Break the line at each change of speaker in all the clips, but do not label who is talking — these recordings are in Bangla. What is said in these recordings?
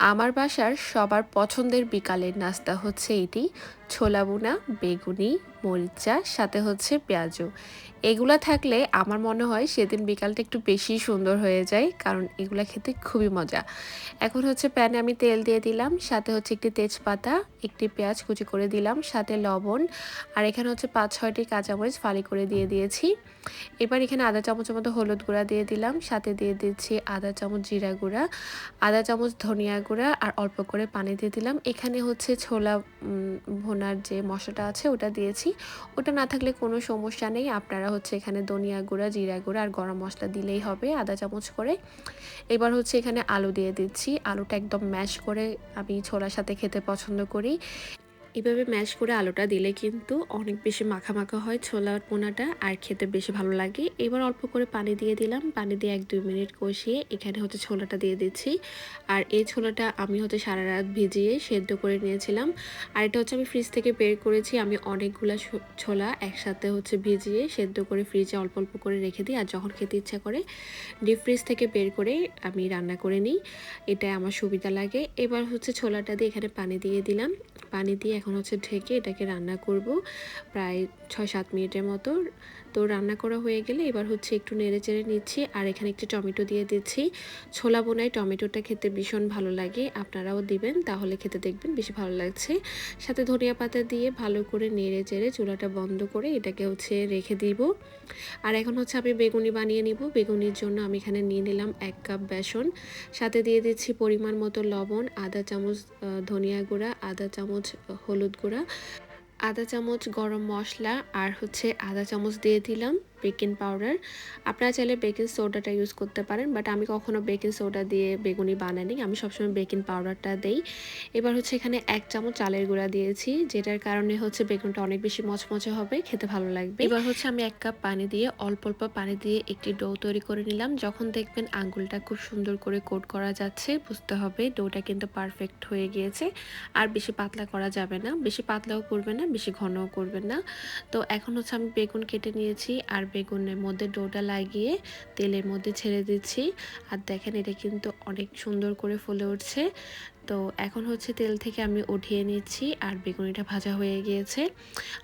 আমার বাসার সবার পছন্দের বিকালের নাস্তা হচ্ছে এটি ছোলা বুনা বেগুনি মরিচা সাথে হচ্ছে পেঁয়াজু এগুলা থাকলে আমার মনে হয় সেদিন বিকালটা একটু বেশি সুন্দর হয়ে যায়, কারণ এগুলা খেতে খুবই মজা। এখন হচ্ছে প্যানে আমি তেল দিয়ে দিলাম, সাথে হচ্ছে একটি তেজপাতা, একটি পেঁয়াজ কুচি করে দিলাম, সাথে লবণ, আর এখানে হচ্ছে পাঁচ ছয়টি কাঁচামরিচ ফালি করে দিয়ে দিয়েছি। এবার এখানে আধা চামচের মতো হলুদ গুঁড়া দিয়ে দিলাম, সাথে দিয়ে দিচ্ছি আধা চামচ জিরা গুঁড়া, আধা চামচ ধনিয়া গুঁড়া, আর অল্প করে পানি দিয়ে দিলাম। এখানে হচ্ছে ছোলা ভোনার যে মশলাটা আছে ওটা দিয়েছি ওটা না থাকলে কোনো সমস্যা নেই। আপনারা হচ্ছে এখানে ধনিয়া গুঁড়া, জিরা গুঁড়া আর গরম মশলা দিলেই হবে আদা চামচ করে। এবার হচ্ছে এখানে আলু দিয়ে দিচ্ছি। আলুটা একদম ম্যাশ করে আমি ছোলার সাথে খেতে পছন্দ করি। এভাবে ম্যাশ করে আলুটা দিলে কিন্তু অনেক বেশি মাখা মাখা হয় ছোলার পোনাটা আর খেতে বেশি ভালো লাগে। এবার অল্প করে পানি দিয়ে দিলাম। পানি দিয়ে এক দুই মিনিট কষিয়ে এখানে হচ্ছে ছোলাটা দিয়ে দিচ্ছি। আর এই ছোলাটা আমি হচ্ছে সারা রাত ভিজিয়ে সেদ্ধ করে নিয়েছিলাম। আর এটা হচ্ছে আমি ফ্রিজ থেকে বের করেছি। আমি অনেকগুলো ছোলা একসাথে হচ্ছে ভিজিয়ে সেদ্ধ করে ফ্রিজে অল্প অল্প করে রেখে দিই। আর যখন খেতে ইচ্ছা করে ডিপ ফ্রিজ থেকে বের করে আমি রান্না করে নিই। এটা আমার সুবিধা লাগে। এবার হচ্ছে ছোলাটা দিয়ে এখানে পানি দিয়ে দিলাম। পানি দিয়ে এখন হচ্ছে ঢেকে এটাকে রান্না করব প্রায় ছয় সাত মিনিটের মতো। তো রান্না করা হয়ে গেলে এবার হচ্ছে একটু নেড়ে চেড়ে নিচ্ছি আর এখানে একটু টমেটো দিয়ে দিচ্ছি। ছোলা বোনায় টমেটোটা খেতে ভীষণ ভালো লাগে, আপনারাও দিবেন তাহলে খেতে দেখবেন বেশি ভালো লাগছে। সাথে ধনিয়া পাতা দিয়ে ভালো করে নেড়ে চেড়ে চুলাটা বন্ধ করে এটাকে হচ্ছে রেখে দিব। আর এখন হচ্ছে আমি বেগুনি বানিয়ে নিব, বেগুনির জন্য আমি এখানে নিয়ে নিলাম এক কাপ বেসন। সাথে দিয়ে দিচ্ছি পরিমাণ মতো লবণ আধা চামচ ধনিয়া গুঁড়া আধা চামচ হলুদ গুঁড়া আধা চামচ গরম মশলা আর হচ্ছে আধা চামচ দিয়ে দিলাম। Baking powder. আপনারা চাইলে বেকিং সোডাটা ইউজ করতে পারেন, বাট আমি কখনো বেকিং সোডা দিয়ে বেগুনি বানাইনি। আমি সবসময় বেকিং পাউডারটা দেই। এবার হচ্ছে এখানে এক চামচ চালের গুঁড়া দিয়েছি, যেটার কারণে হচ্ছে বেগুনটা অনেক বেশি মচমচে হবে, খেতে ভালো লাগবে। এবার হচ্ছে আমি এক কাপ পানি দিয়ে, অল্প অল্প পানি দিয়ে একটি ডো তৈরি করে নিলাম। যখন দেখবেন আঙ্গুলটা খুব সুন্দর করে কোট করা যাচ্ছে, বুঝতে হবে ডোটা কিন্তু পারফেক্ট হয়ে গিয়েছে। আর বেশি পাতলা করা যাবে না। বেশি পাতলাও করবে না, বেশি ঘনও করবেন না। তো এখন হচ্ছে আমি বেগুন কেটে নিয়েছি, আর বেগুনের মধ্যে ডোটা লাগিয়ে তেলের মধ্যে ছেড়ে দিচ্ছি। আর দেখেন এটা কিন্তু অনেক সুন্দর করে ফুলে উঠছে। তো এখন হচ্ছে তেল থেকে আমি উঠিয়ে নিচ্ছি আর বেগুনিটা ভাজা হয়ে গিয়েছে।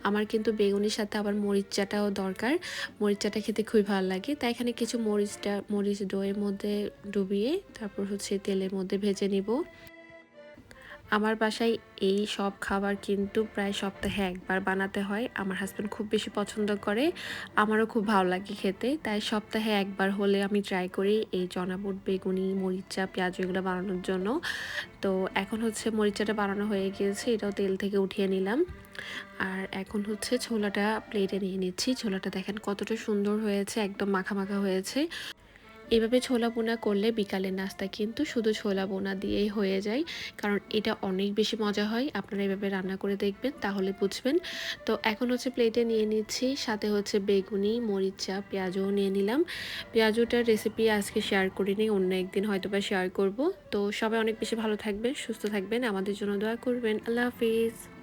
আমার কিন্তু বেগুনির সাথে আবার মরিচাটাও দরকার। মরিচাটা খেতে খুবই ভালো লাগে। তাই এখানে কিছু মরিচটা, মরিচ ডোয়ের মধ্যে ডুবিয়ে তারপর হচ্ছে তেলের মধ্যে ভেজে নিব। আমার বাসায় এই সব খাবার কিন্তু প্রায় সপ্তাহে একবার বানাতে হয়। আমার হাজব্যান্ড খুব বেশি পছন্দ করে। আমারও খুব ভালো লাগে খেতে। তাই সপ্তাহে একবার হলে আমি ট্রাই করি এই চনাবুট বেগুনি, মরিচা, পেঁয়াজ এগুলো বানানোর জন্য। তো এখন হচ্ছে মরিচাটা বানানো হয়ে গিয়েছে। এটাও তেল থেকে উঠিয়ে নিলাম। আর এখন হচ্ছে ছোলাটা প্লেটে নিয়ে নিচ্ছি। ছোলাটা দেখেন কতটা সুন্দর হয়েছে, একদম মাখা মাখা হয়েছে। এভাবে ছোলা বোনা করলে বিকালের নাস্তা কিন্তু শুধু ছোলা বোনা দিয়েই হয়ে যায়। কারণ এটা অনেক বেশি মজা হয়। আপনারা এভাবে রান্না করে দেখবেন, তাহলে বুঝবেন। তো এখন হচ্ছে প্লেটে নিয়ে নিচ্ছি। সাথে হচ্ছে বেগুনি, মরিচা পেঁয়াজও নিয়ে নিলাম। পেঁয়াজটার রেসিপি আজকে শেয়ার করিনি, অন্য একদিন হয়তো বা শেয়ার করব। তো সবাই অনেক বেশি ভালো থাকবেন, সুস্থ থাকবেন। আমাদের জন্য দোয়া করবেন। আল্লাহ হাফিজ।